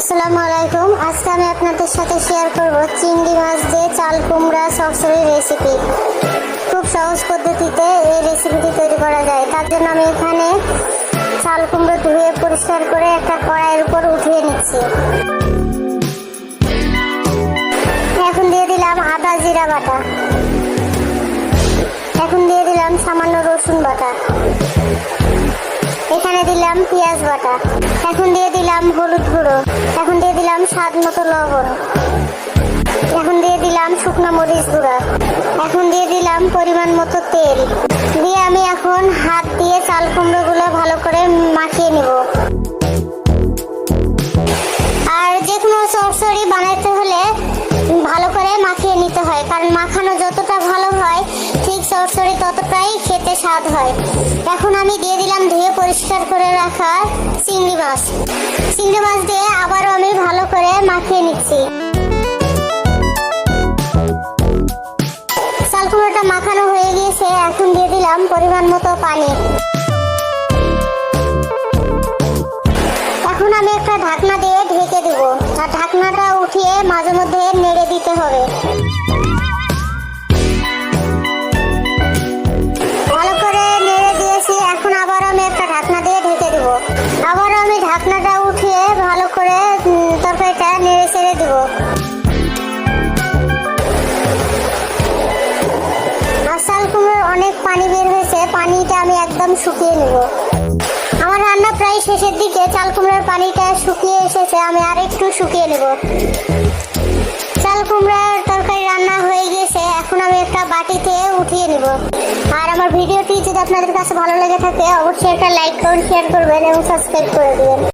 আসসালামু আলাইকুম। আজকে আমি আপনাদের সাথে শেয়ার করব চিংড়ি মাছ দিয়ে চাল কুমড়া সরসরি রেসিপি খুব সহজ পদ্ধতিতে এই রেসিপিটি তৈরি করা যায়। তার জন্য আমি এখানে চাল কুমড়ো ধুয়ে পরিষ্কার করে একটা কড়াইয়ের উপর উঠিয়ে নিচ্ছি। এখন দিয়ে দিলাম আদা জিরা বাটা। এখন দিয়ে দিলাম সামান্য রসুন বাটা। এখানে দিলাম পেঁয়াজ বাটা। এখন দিয়ে দিলাম হলুদ গুঁড়ো। স্বাদ মতো লবণ। এখন দিয়ে দিলাম শুকনো মরিচ গুঁড়া। এখন দিয়ে দিলাম পরিমাণ মতো তেল। দিয়ে আমি এখন হাত দিয়ে চাল কুমড়োগুলো ভালো করে মাখিয়ে নিব। আর যে কোনো সরসরি বানাইতে হলে ভালো করে মাখিয়ে নিতে হয়। কারণ মাখানো যতটা ভালো হয়, ঠিক সরসরি ততটাই খেতে স্বাদ হয়। এখন আমি দিয়ে দিলাম ধুয়ে পরিষ্কার করে রাখা চিংড়ি মাছ। চিংড়ি মাছ দিয়ে আবারও আমি ভালো করে মাখিয়ে নিচ্ছি। চাল কুমড়োটা মাখানো হয়ে গিয়েছে, এখন দিয়ে দিলাম পরিমাণ মতো পানি। এখন আমি একটা ঢাকনা দিয়ে ঢেকে দেব। আর ঢাকনাটা উঠিয়ে মাঝে মধ্যে নেড়ে দিতে হবে। পানিটা আমি একদম শুকিয়ে নেব। আমার রান্না প্রায় শেষের দিকে, চাল কুমড়ার পানিটা শুকিয়ে এসেছে, আমি আর একটু শুকিয়ে নেব। চাল কুমড়ার তরকারি রান্না হয়ে গিয়েছে এখন আমি একটা বাটিতে উঠিয়ে নেব। আর আমার ভিডিওটি যদি আপনাদের কাছে ভালো লেগে থাকে, অবশ্যই একটা লাইক করুন শেয়ার করবেন এবং সাবস্ক্রাইব করে দিবেন।